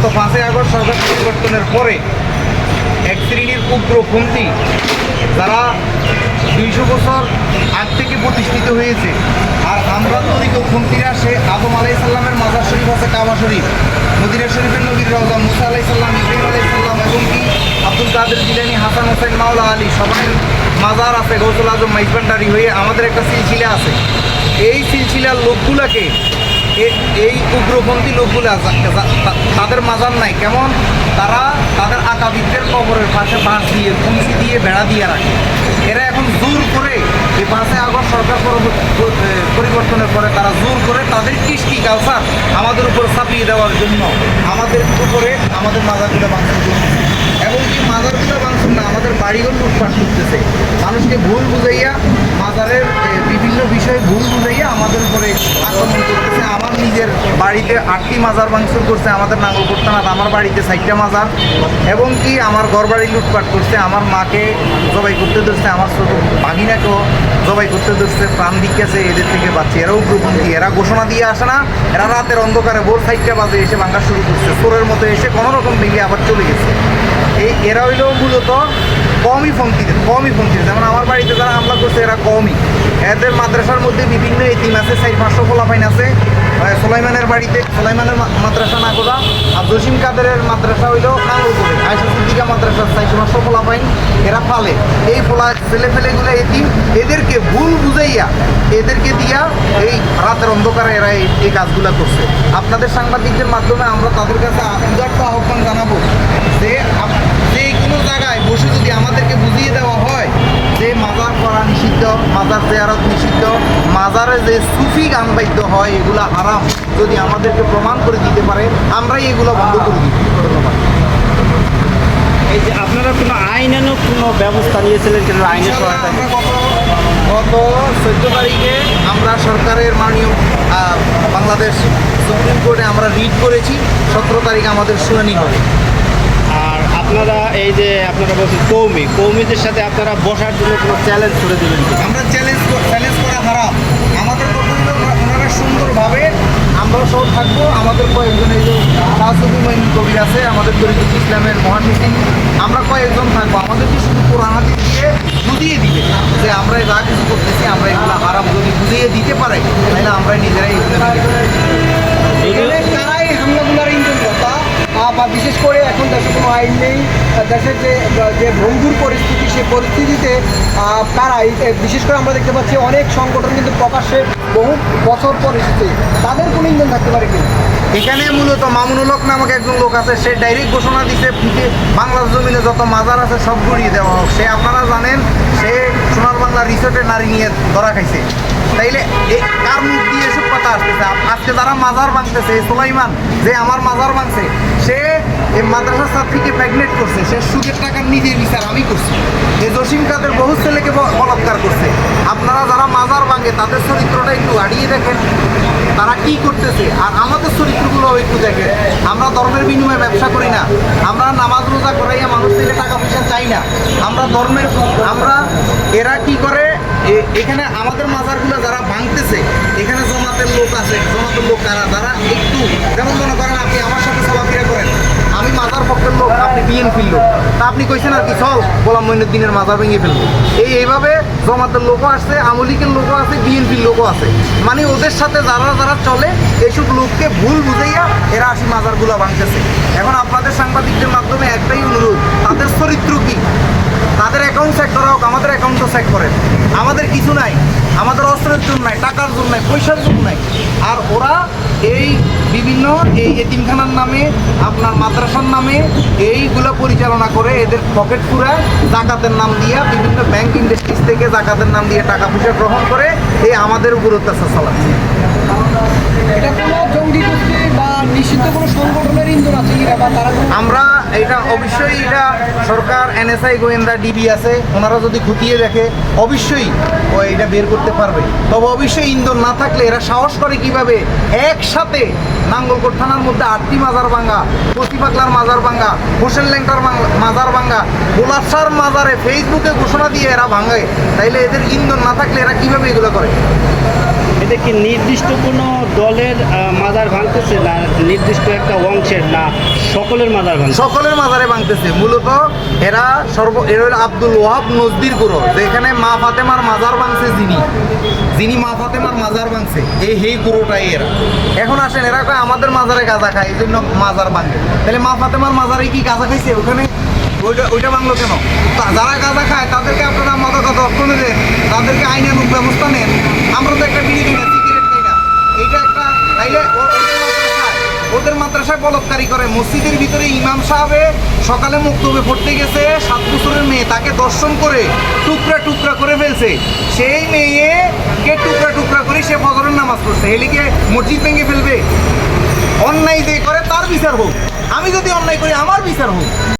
গত পাঁচই আগস্ট সরকার পরিবর্তনের পরে এক শ্রেণির উগ্রপন্থী যারা দুইশো বছর আগ থেকে প্রতিষ্ঠিত হয়েছে, আর আমরা তরিকপন্থীরা সে আদম আলাইসাল্লামের মাজার শরীফ আছে কাবা শরীফ, মদিনা শরীফের নবীর রওজা, মুসা আলাইসাল্লাম ইব্রাহিম আলাইসাল্লাম এবং কি আব্দুল কাদের জিলানি, হাসান হোসেন, মাওলা আলী সবাই মাজার আছে, গৌসুল আজম, মাইজবান্ডারি হয়ে আমাদের একটা সিলসিলা আছে। এই সিলসিলার লোকগুলাকে এই উগ্রপন্থী লোকগুলা তাদের মাজার নাই। কেমন? তারা তাদের আকাবিদদের কবরের পাশে বাঁশ দিয়ে কুঞ্চি দিয়ে বেড়া দিয়ে রাখে। এরা এখন জোর করে এই পাঁচে আগস্ট সরকার পরিবর্তনের পরে তারা জোর করে তাদের কৃষ্টি কালচার আমাদের উপর চাপিয়ে দেওয়ার জন্য আমাদের উপরে আমাদের মাজারগুলো করতেছে এবং কি মাজারগুলো ভাঙচুর না, আমাদের বাড়িঘর লুটপাট করতেছে। মানুষকে ভুল বুঝাইয়া মাজারের বিভিন্ন বিষয়ে ভুল বুঝাইয়া আমাদের উপরে আক্রমণ করতেছে আমার নিজের বাড়িতে আটটি মাজার ভাঙচুর করছে আমাদের নাঙ্গল করতানাথ আমার বাড়িতে সাইটটা মাজার, এবং কি আমার ঘর বাড়ি লুটপাট করছে, আমার মাকে জবাই করতে ধরছে, আমার ছোট বাগিনাকেও জবাই করতে ধরছে, প্রাণ দিকেছে এদের থেকে বাচ্চা এরাও গ্রুপন্থী এরা ঘোষণা দিয়ে আসে না, এরা রাতের অন্ধকারে ভোর সাইটটা বাজে এসে ভাঙা শুরু করছে, চোরের মতো এসে কোনো রকম ভেঙে আবার চলে গেছে। এই এরা হইল মূলত কমই পন্থীদের কমই পন্থীদের, যেমন আমার বাড়িতে যারা হামলা করছে, এরা কমই। এদের মাদ্রাসার মধ্যে বিভিন্ন এতিম আছে, চার পাঁচশো পোলাপাইন আছে সোলাইমানের বাড়িতে, সোলাইমানের মাদ্রাসা নাগোদা আর জসিম কাদেরের মাদ্রাসা হইল কাঙ্গলপুরে আয়সা সিদ্দিকা মাদ্রাসার চারশো পাঁচশো পোলাপাইন এরা ফালে। এই পোলা ছেলে ফেলেগুলো এতিম এদেরকে ভুল বুঝাইয়া, এদেরকে দিয়া এই রাতের অন্ধকারে এরা এই কাজগুলো করছে। আপনাদের সাংবাদিকদের মাধ্যমে আমরা তাদের কাছে আহ্বান জানাব যে যে কোনো জায়গায় বসে যদি আমাদেরকে বুঝিয়ে দেওয়া হয় যে মাজার করা নিষিদ্ধ মাজার জেয়ারত নিষিদ্ধ মাজারে যে সুফি গান বাদ্য হয় এগুলো হারাম। যদি আমাদেরকে প্রমাণ করে দিতে পারে আমরাই এগুলো বন্ধ করে দিই। ধন্যবাদ। এই যে আপনারা কোনো আইনানুক কোনো ব্যবস্থা নিয়েছিলেন কিনা আইনের সহায়তা গত চোদ্দ তারিখে আমরা সরকারের মাননীয় বাংলাদেশ সুপ্রিম কোর্টে আমরা রিড করেছি। সতেরো তারিখ আমাদের শুনানি হবে। আর আপনারা এই যে আপনারা বলছেন কৌমি কৌমিদের সাথে আপনারা বসার জন্য কোনো চ্যালেঞ্জ করে দেবেন আমরা চ্যালেঞ্জ চ্যালেঞ্জ করা হারাম। আমাদের ওনারা সুন্দরভাবে আমরাও সব থাকব। আমাদের কয়েকজন এই যে মহিন কবি আছে আমাদের তরিকুল ইসলামের মহাসচিব আমরা কয়েকজন থাকব। আমাদেরকে শুধু কোরআন হাদিস দিয়ে বুঝিয়ে দিবে যে আমরা যা কিছু করতেছি আমরা এগুলো হারাম যদি বুঝিয়ে দিতে পারে তাহলে আমরা নিজেরাই। এখানে কারাই হামলাগুলার ইন্ধনদাতা আহ, বা বিশেষ করে এখন দেশে কোনো আইন নেই দেশের যে যে ভঙ্গুর পরিস্থিতি সেই পরিস্থিতিতে আহ, বিশেষ করে আমরা দেখতে পাচ্ছি অনেক সংগঠন কিন্তু প্রকাশ্যে বহু বছর পর এসেছে। তাদের কোনো ইন্ধন থাকতে পারে কিনা এখানে মূলত মামুনুল হক নামক একজন লোক আছে সে ডাইরেক্ট ঘোষণা দিছে বাংলার জমিনে যত মাজার আছে সব গুড়িয়ে দেওয়া হোক। সে আপনারা জানেন সে সোনার বাংলা রিসোর্টে নারী নিয়ে ধরা খাইছে। তাইলে কার মুখ দিয়ে এসব কথা আসতেছে? আজকে যারা মাজার এই সুলাইমান যে আমার মাজার ভাঙছে সে এই মাদ্রাসার ছাত্রীকে প্রেগনেন্ট করছে, সে সুদের টাকার নিজের বিচার আমি করছি। এই জসিম কাদের বহু ছেলেকে বলাৎকার করছে। আপনারা যারা মাজার ভাঙে, তাদের চরিত্রটা একটু হারিয়ে দেখেন, তারা কি করতেছে? আর আমাদের চরিত্রগুলো একটু দেখেন। আমরা ধর্মের বিনিময়ে ব্যবসা করি না। আমরা নামাজ রোজা করাইয়া মানুষ থেকে টাকা পয়সা চাই না। আমরা ধর্মের, আমরা এরা কি করে? এখানে আমাদের মাজারগুলো যারা ভাঙতেছে, এখানে জমাতের লোক আছে জমাতের লোক কারা? যারা একটু, যেমন মনে করেন আপনি আমার সাথে চলাফেরা করেন, আমি মাজার পক্ষের লোক, আপনি বিএনপির লোক। তা আপনি কইছেন আর কি, চল, গোলাম মঈনুদ্দিনের মাজার ভেঙে ফেলব। এই এইভাবে জমাতের লোকও আসছে, আমলিকের লোকও আছে বিএনপির লোকও আছে। মানে ওদের সাথে যারা যারা চলে এইসব লোককে ভুল বুঝাইয়া এরা আসি মাজারগুলো ভাঙতেছে। এখন আপনাদের সাংবাদিকদের মাধ্যমে একটাই অনুরোধ, তাদের চরিত্র কি? তাদের অ্যাকাউন্ট চেক করা হোক আমাদের অ্যাকাউন্টও চেক করেন। আমাদের কিছু নাই আমাদের অস্ত্রের জন্য নাই টাকার জন্য নাই পয়সার জন্য নাই। আর ওরা এই বিভিন্ন এই এতিমখানার নামে আপনার মাদ্রাসার নামে এইগুলো পরিচালনা করে এদের পকেট পুরা জাকাতের নাম দিয়া বিভিন্ন ব্যাংক ইন্ডাস্ট্রিজ থেকে জাকাতের নাম দিয়ে টাকা পয়সা গ্রহণ করে এই আমাদের উপর অত্যাচার চালাচ্ছে। এটা কোনো জঙ্গি গোষ্ঠী বা নিষিদ্ধ কোনো সংগঠনের ইন্ধন আছে কিনা বা তারা আমরা এটা অবশ্যই এটা সরকার এনএসআই গোয়েন্দা ডিবি আছে, ওনারা যদি খুঁটিয়ে দেখে, অবশ্যই ও এটা বের করতে পারবে। তবে অবশ্যই ইন্ধন না থাকলে এরা সাহস করে কীভাবে একসাথে নাঙ্গলকোট থানার মধ্যে আটটি মাজার ভাঙ্গা পশ্চিপাকলার মাজার ভাঙ্গা হোসেন ল্যাংটার মাজার ভাঙ্গা গোলাপসার মাজারে ফেসবুকে ঘোষণা দিয়ে এরা ভাঙায় তাইলে এদের ইন্ধন না থাকলে এরা কীভাবে এগুলো করে? এই কি নির্দিষ্ট কোনো দলের মাজার ভাঙতেছে না, নির্দিষ্ট একটা অংশের না, সকলের মাজার ভাঙছে সকলের মাজারে ভাঙতেছে। মূলত এরা সর্ব, এরা হলো আব্দুল ওয়াহাব নজদির গুরু। যেখানে মা ফাতেমার মাজার ভাঙছে যিনি। যিনি মা ফাতেমার মাজার ভাঙছে। এই হেই গুরুটাই এরা। এখন আসেন, এরা কয়, আমাদের মাজারে গাঁজা খায়, এই জন্য মাজার ভাঙে। তাহলে মা ফাতেমার মাজারে কি গাঁজা খাইছে? ওখানে ওইটা ওইটা ভাঙলো কেন? যারা গাঁজা খায়, তাদেরকে আপনারা মাদক অর্থনে দেন। তাদেরকে আইনানুক ব্যবস্থা নেন। আমরা তো একটা বিড়ি খাই না সিগারেট খাই না। এইটা একটা তাইলে ওদের মাদ্রাসায় বলৎকারী করে, মসজিদের ভিতরে ইমাম সাহেবে সকালে মুক্তবে পড়তে গেছে, সাত বছরের মেয়ে, তাকে দর্শন করে টুকরা টুকরা করে ফেলছে। সেই মেয়েকে টুকরা টুকরা করে, সে ফজরের নামাজ পড়ছে। হেলিকে মসজিদ ভেঙে ফেলবে। অন্যায় যে করে, তার বিচার হোক। আমি যদি অন্যায় করি, আমার বিচার হোক।